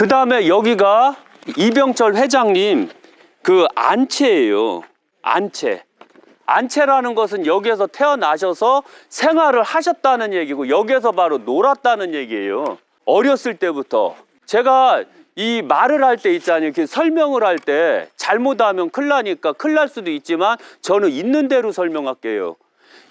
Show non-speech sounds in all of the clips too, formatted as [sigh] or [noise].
그 다음에 여기가 이병철 회장님 그 안채예요. 안채. 안채라는 것은 여기에서 태어나셔서 생활을 하셨다는 얘기고 여기에서 바로 놀았다는 얘기예요. 어렸을 때부터. 제가 이 말을 할 때 있잖아요. 이렇게 설명을 할 때 잘못하면 큰일 나니까 큰일 날 수도 있지만 저는 있는 대로 설명할게요.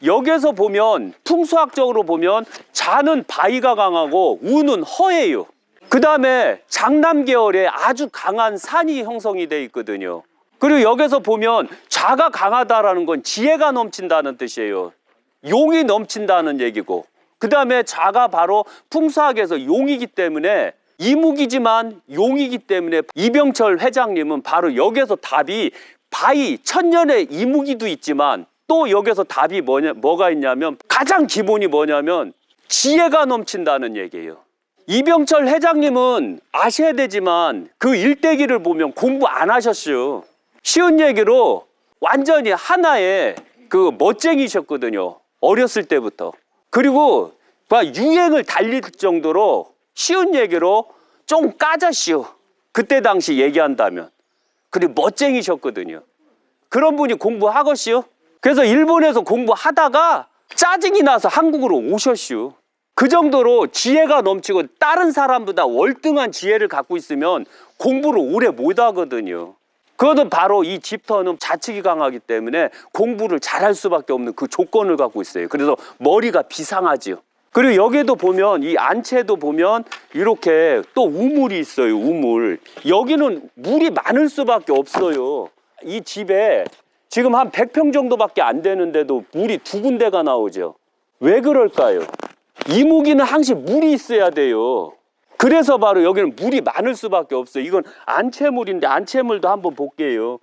여기에서 보면 풍수학적으로 보면 자는 바위가 강하고 우는 허예요. 그 다음에 장남 계열에 아주 강한 산이 형성이 돼 있거든요. 그리고 여기서 보면 자가 강하다라는 건 지혜가 넘친다는 뜻이에요. 용이 넘친다는 얘기고. 그 다음에 자가 바로 풍수학에 서 용이기 때문에 이무기지만 용이기 때문에 이병철 회장님은 바로 여기서 답이 바위 천년의 이무기도 있지만 또 여기서 답이 뭐냐 뭐가 있냐면 가장 기본이 뭐냐면 지혜가 넘친다는 얘기예요. 이병철 회장님은 아셔야 되지만 그 일대기를 보면 공부 안 하셨어요. 쉬운 얘기로 완전히 하나의 그 멋쟁이셨거든요. 어렸을 때부터. 그리고 막 유행을 달릴 정도로 쉬운 얘기로 좀 까자시오. 그때 당시 얘기한다면. 그리고 멋쟁이셨거든요. 그런 분이 공부하겠시오. 그래서 일본에서 공부하다가 짜증이 나서 한국으로 오셨슈. 그 정도로 지혜가 넘치고 다른 사람보다 월등한 지혜를 갖고 있으면 공부를 오래 못 하거든요. 그거는 바로 이 집터는 자측이 강하기 때문에 공부를 잘할 수밖에 없는 그 조건을 갖고 있어요. 그래서 머리가 비상하지요. 그리고 여기도 보면 이 안채도 보면 이렇게 또 우물이 있어요. 우물. 여기는 물이 많을 수밖에 없어요. 이 집에 지금 한 100평 정도밖에 안 되는데도 물이 두 군데가 나오죠. 왜 그럴까요? 이무기는 항상 물이 있어야 돼요. 그래서 바로 여기는 물이 많을 수밖에 없어요. 이건 안채물인데 안채물도 한번 볼게요.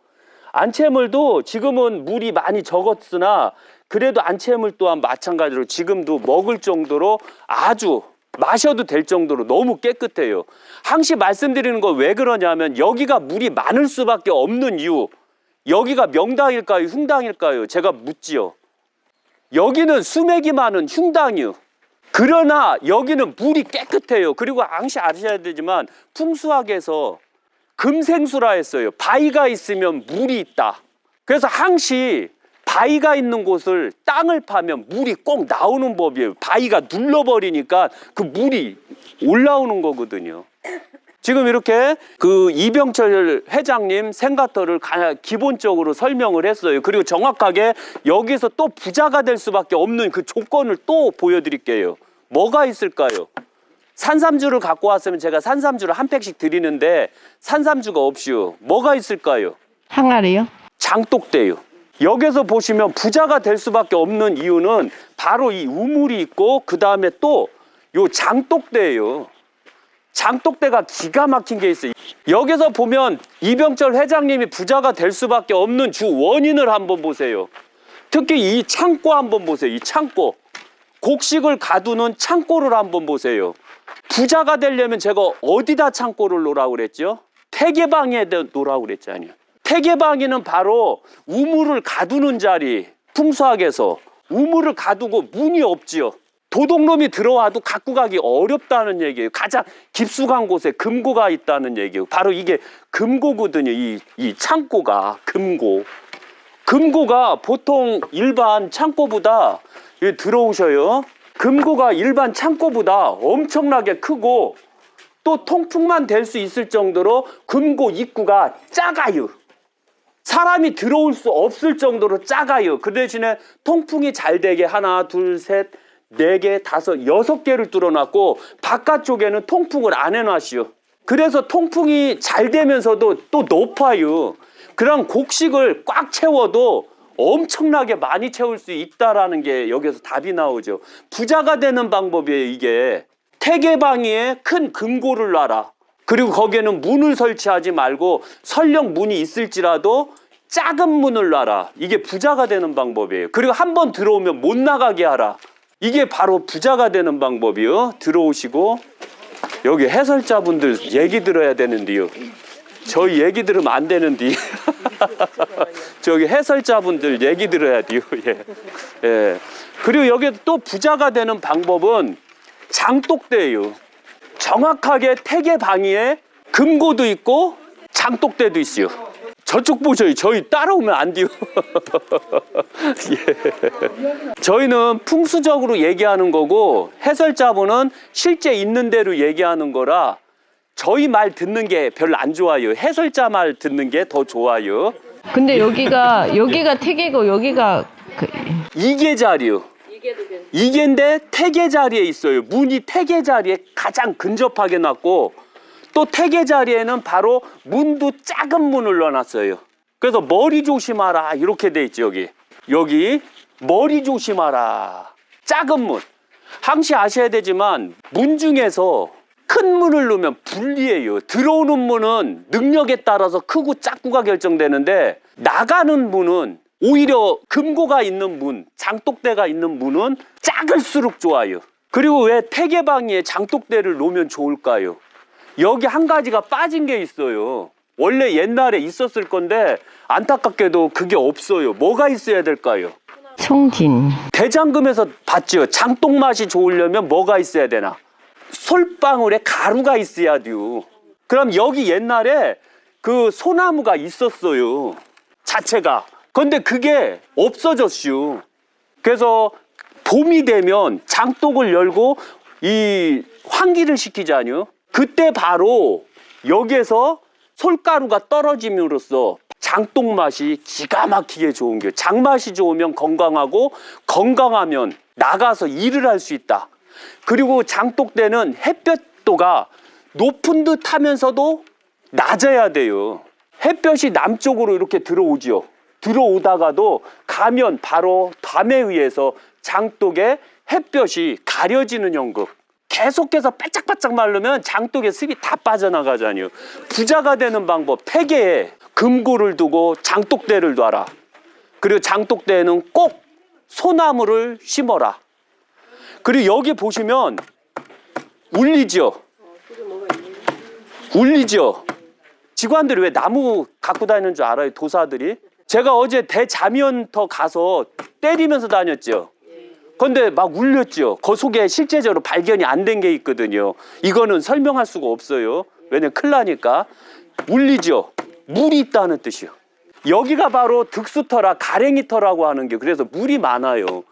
안채물도 지금은 물이 많이 적었으나 그래도 안채물 또한 마찬가지로 지금도 먹을 정도로 아주 마셔도 될 정도로 너무 깨끗해요. 항시 말씀드리는 거왜 그러냐면 여기가 물이 많을 수밖에 없는 이유. 여기가 명당일까요? 흉당일까요? 제가 묻지요. 여기는 수맥이 많은 흉당이요. 그러나 여기는 물이 깨끗해요. 그리고 항시 아셔야 되지만 풍수학에서 금생수라 했어요. 바위가 있으면 물이 있다. 그래서 항시 바위가 있는 곳을 땅을 파면 물이 꼭 나오는 법이에요. 바위가 눌러버리니까 그 물이 올라오는 거거든요. 지금 이렇게 그 이병철 회장님 생가터를 가- 기본적으로 설명을 했어요. 그리고 정확하게 여기서 또 부자가 될 수밖에 없는 그 조건을 또 보여드릴게요. 뭐가 있을까요? 산삼주를 갖고 왔으면 제가 산삼주를 한 팩씩 드리는데 산삼주가 없이요. 뭐가 있을까요? 항아리요? 장독대요. 여기서 보시면 부자가 될 수밖에 없는 이유는 바로 이 우물이 있고 그 다음에 또 요 장독대예요. 장독대가 기가 막힌 게 있어요. 여기서 보면 이병철 회장님이 부자가 될 수밖에 없는 주 원인을 한번 보세요. 특히 이 창고 한번 보세요. 이 창고. 곡식을 가두는 창고를 한번 보세요. 부자가 되려면 제가 어디다 창고를 놓으라고 그랬죠? 태계방에 놓으라고 그랬잖아요. 태계방에는 바로 우물을 가두는 자리, 풍수학에서 우물을 가두고 문이 없지요. 도둑놈이 들어와도 갖고 가기 어렵다는 얘기예요. 가장 깊숙한 곳에 금고가 있다는 얘기예요. 바로 이게 금고거든요. 이, 이 창고가 금고. 금고가 보통 일반 창고보다 여기 들어오셔요. 금고가 일반 창고보다 엄청나게 크고 또 통풍만 될 수 있을 정도로 금고 입구가 작아요. 사람이 들어올 수 없을 정도로 작아요. 그 대신에 통풍이 잘 되게 하나, 둘, 셋, 네 개, 다섯, 여섯 개를 뚫어놨고 바깥쪽에는 통풍을 안 해놨어요. 그래서 통풍이 잘 되면서도 또 높아요. 그런 곡식을 꽉 채워도 엄청나게 많이 채울 수 있다라는 게 여기서 답이 나오죠. 부자가 되는 방법이에요, 이게. 태계방위에 큰 금고를 놔라. 그리고 거기에는 문을 설치하지 말고 설령 문이 있을지라도 작은 문을 놔라. 이게 부자가 되는 방법이에요. 그리고 한 번 들어오면 못 나가게 하라. 이게 바로 부자가 되는 방법이요. 들어오시고 여기 해설자분들 얘기 들어야 되는데요. 저희 얘기 들으면 안 되는데. [laughs] 저기 해설자분들 얘기 들어야 돼요. [laughs] 예. 예. 그리고 여기 또 부자가 되는 방법은 장독대예요. 정확하게 태계 방위에 금고도 있고 장독대도 있어요. 저쪽 보셔요. 저희 따라오면 안 돼요. [laughs] 예. 저희는 풍수적으로 얘기하는 거고 해설자분은 실제 있는 대로 얘기하는 거라 저희 말 듣는 게 별로 안 좋아요. 해설자 말 듣는 게 더 좋아요. 근데 여기가 여기가 태계고 여기가 그, 이계 자리요. 이계인데 태계 자리에 있어요. 문이 태계 자리에 가장 근접하게 놨고 또 태계 자리에는 바로 문도 작은 문을 넣어놨어요. 그래서 머리 조심하라 이렇게 돼 있죠 여기. 여기 머리 조심하라. 작은 문. 항시 아셔야 되지만 문 중에서 큰 문을 넣으면 불리해요. 들어오는 문은 능력에 따라서 크고 작고가 결정되는데 나가는 문은 오히려 금고가 있는 문, 장독대가 있는 문은 작을수록 좋아요. 그리고 왜 태계방위에 장독대를 놓으면 좋을까요? 여기 한 가지가 빠진 게 있어요. 원래 옛날에 있었을 건데 안타깝게도 그게 없어요. 뭐가 있어야 될까요? 청진 대장금에서 봤죠. 장독 맛이 좋으려면 뭐가 있어야 되나? 솔방울에 가루가 있어야 돼요. 그럼 여기 옛날에 그 소나무가 있었어요. 자체가. 근데 그게 없어졌슈. 그래서 봄이 되면 장독을 열고 이 환기를 시키자뇨. 그때 바로 여기에서 솔가루가 떨어짐으로써 장독 맛이 기가 막히게 좋은 게 장맛이 좋으면 건강하고 건강하면 나가서 일을 할 수 있다. 그리고 장독대는 햇볕도가 높은 듯 하면서도 낮아야 돼요. 햇볕이 남쪽으로 이렇게 들어오지요. 들어오다가도 가면 바로 밤에 의해서 장독의 햇볕이 가려지는 연극. 계속해서 바짝바짝 마르면 장독의 습이 다 빠져나가잖아요. 부자가 되는 방법, 폐계에 금고를 두고 장독대를 놔라. 그리고 장독대에는 꼭 소나무를 심어라. 그리고 여기 보시면 울리죠. 울리죠. 직원들이 왜 나무 갖고 다니는 줄 알아요? 도사들이. 제가 어제 대자면터 가서 때리면서 다녔죠. 근데 막 울렸죠. 그 속에 실제적으로 발견이 안 된 게 있거든요. 이거는 설명할 수가 없어요. 왜냐면 큰일 나니까. 울리죠. 물이 있다는 뜻이요. 여기가 바로 득수터라 가랭이터라고 하는 게 그래서 물이 많아요.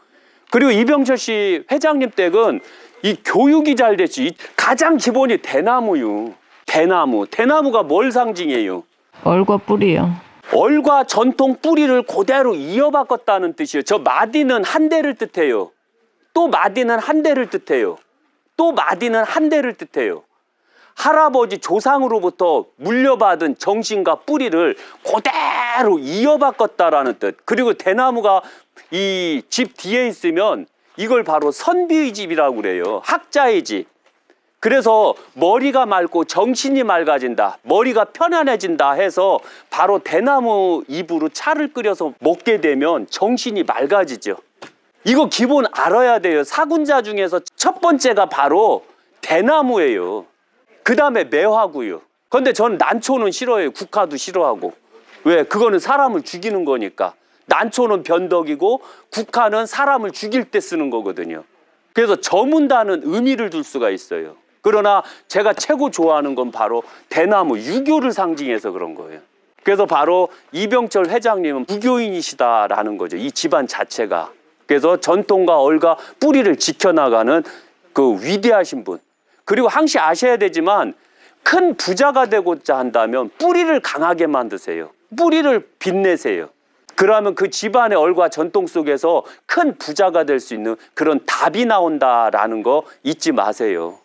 그리고 이병철 씨 회장님 댁은 이 교육이 잘 됐지. 이 가장 기본이 대나무요. 대나무. 대나무가 뭘 상징해요? 얼과 뿌리요. 얼과 전통 뿌리를 그대로 이어바꿨다는 뜻이에요. 저 마디는 한 대를 뜻해요. 또 마디는 한 대를 뜻해요. 또 마디는 한 대를 뜻해요. 할아버지 조상으로부터 물려받은 정신과 뿌리를 그대로 이어바꿨다라는 뜻. 그리고 대나무가 이 집 뒤에 있으면 이걸 바로 선비의 집이라고 그래요. 학자의 집. 그래서 머리가 맑고 정신이 맑아진다, 머리가 편안해진다 해서 바로 대나무 잎으로 차를 끓여서 먹게 되면 정신이 맑아지죠. 이거 기본 알아야 돼요. 사군자 중에서 첫 번째가 바로 대나무예요. 그 다음에 매화고요. 근데 저는 난초는 싫어해요. 국화도 싫어하고. 왜? 그거는 사람을 죽이는 거니까. 난초는 변덕이고 국화는 사람을 죽일 때 쓰는 거거든요. 그래서 저문다는 의미를 둘 수가 있어요. 그러나 제가 최고 좋아하는 건 바로 대나무, 유교를 상징해서 그런 거예요. 그래서 바로 이병철 회장님은 무교인이시다라는 거죠. 이 집안 자체가. 그래서 전통과 얼과 뿌리를 지켜나가는 그 위대하신 분. 그리고 항시 아셔야 되지만 큰 부자가 되고자 한다면 뿌리를 강하게 만드세요. 뿌리를 빛내세요. 그러면 그 집안의 얼과 전통 속에서 큰 부자가 될 수 있는 그런 답이 나온다라는 거 잊지 마세요.